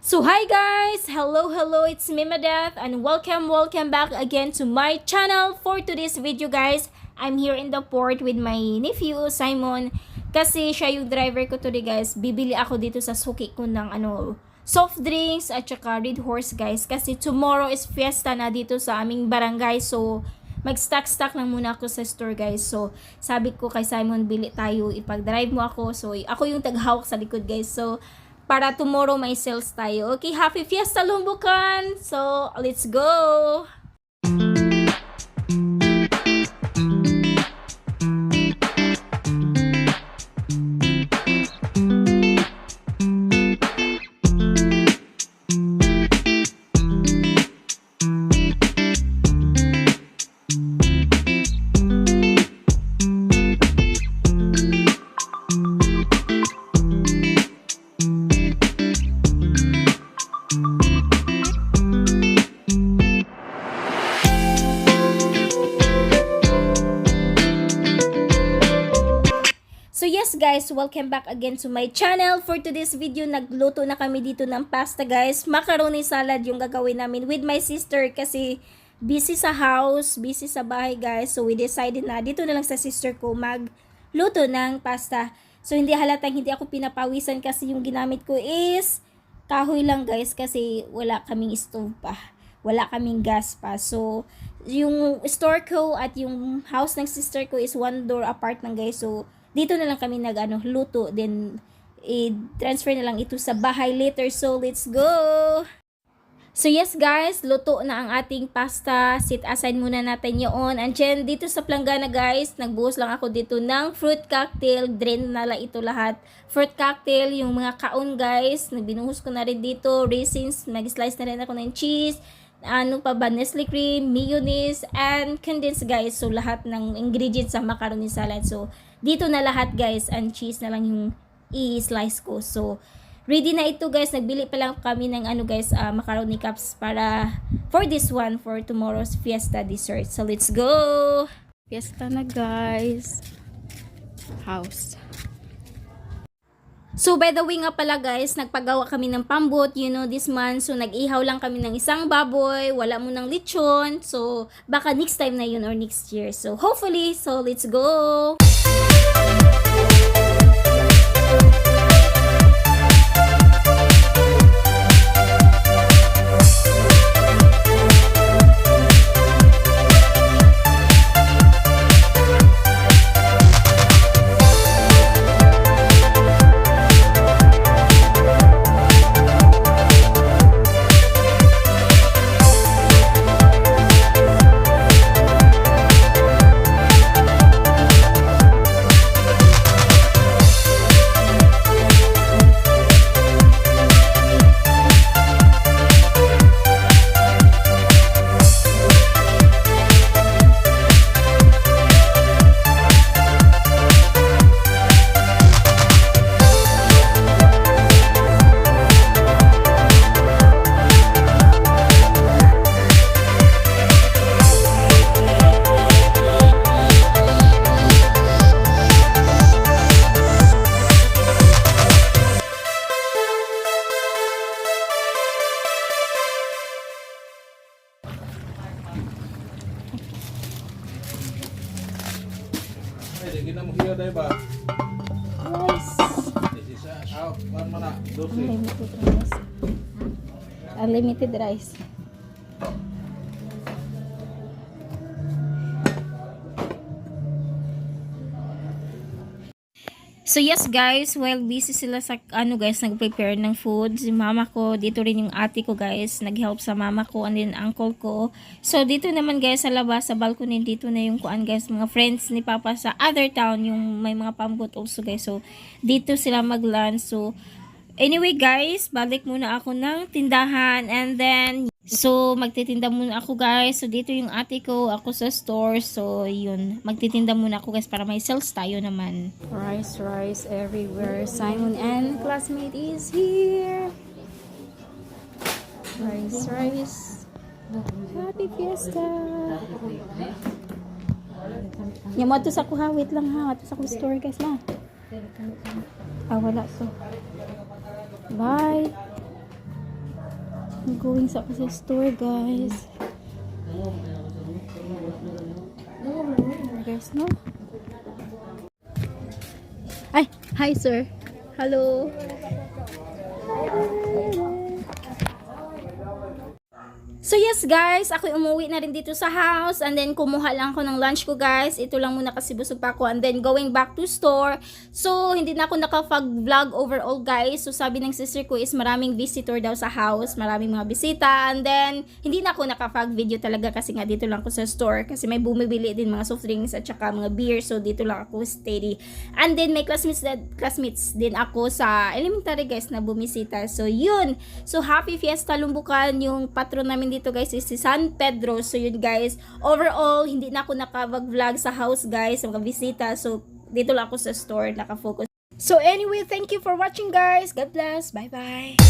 So hi guys! Hello, hello, it's me and welcome, welcome back again to my channel. For today's video guys, I'm here in the port with my nephew, Simon. Kasi siya yung driver ko today guys. Bibili ako dito sa suki ko ng ano, soft drinks at saka Red Horse guys. Kasi tomorrow is fiesta na dito sa aming barangay. So, mag-stock-stock lang muna ako sa store guys. So, sabi ko kay Simon, bili tayo, ipag-drive mo ako. So, ako yung taghawak sa likod guys. So, para tomorrow may sales tayo. Okay, happy fiesta Lumbukan! So, let's go! So yes guys, welcome back again to my channel. For today's video, nagluto na kami dito ng pasta guys. Macaroni salad yung gagawin namin with my sister kasi busy sa house, busy sa bahay guys. So we decided na dito na lang sa sister ko magluto ng pasta. So hindi halatang hindi ako pinapawisan kasi yung ginamit ko is kahoy lang guys kasi wala kaming stove pa. Wala kaming gas pa. So yung store ko at yung house ng sister ko is one door apart lang guys. So dito na lang kami nag ano, luto then i-transfer na lang ito sa bahay later. So let's go! So yes guys, luto na ang ating pasta. Sit aside muna natin yun. And then dito sa planggana guys, nagbuhos lang ako dito ng fruit cocktail. Drain na lang ito lahat. Fruit cocktail, yung mga kaon guys. Nagbinuhos ko na rin dito. Raisins, nag-slice na rin ako ng cheese. Ano pa ba, Nestle cream, mayonnaise, and condensed guys. So lahat ng ingredients sa macaroni salad. So dito na lahat guys. And cheese na lang yung i-slice ko. So Ready na ito guys. Nagbili pa lang kami ng ano guys, ah, macaroni cups para for this one for tomorrow's fiesta dessert. So let's go! Fiesta na guys. House. So by the way nga pala guys, nagpagawa kami ng pambot, you know, this month. So nag-ihaw lang kami ng isang baboy, wala mo ng lechon. So baka next time na yun or next year. So hopefully, so let's go! Mo ba? Rice. Isi sa out, man man na. Unlimited rice. Unlimited rice. So yes guys, while busy sila sa ano guys, nag-prepare ng food. Si mama ko, dito rin yung ate ko guys, nag-help sa mama ko and then uncle ko. So dito naman guys sa labas, sa balcony, dito na yung kuan guys, mga friends ni papa sa other town, yung may mga pambot also guys. So dito sila mag-lunch. So Anyway guys, balik muna ako ng tindahan and then so magtitinda muna ako guys. So dito yung ate ko, ako sa store. So yun, magtitinda muna ako guys para may sales tayo naman. Rice, rice everywhere. Simon and classmate is here. Rice, rice. Happy Fiesta! Yung mo to sa kuha, wait lang ha. Ito sa kuha store guys na. Ah, wala so. Bye! Going sa ako sa store, guys. Guys, no? Ay, hi, sir. Hello. So yes guys, ako umuwi na rin dito sa house and then kumuha lang ako ng lunch ko guys. Ito lang muna kasi busog pa ako and then going back to store. So hindi na ako nakapag-vlog overall guys. So sabi ng sister ko is maraming visitor daw sa house, maraming mga bisita and then hindi na ako nakapag-video talaga kasi nga dito lang ako sa store kasi may bumibili din mga soft drinks at saka mga beer so dito lang ako steady. And then may classmates, classmates din ako sa elementary guys na bumisita. So yun. So happy Fiesta Lumbukan yung patron namin dito guys is si San Pedro. So yun guys, overall hindi na ako nakapag-vlog sa house guys, mga bisita. So dito lang ako sa store nakafocus. So anyway, thank you for watching guys. God bless. Bye bye.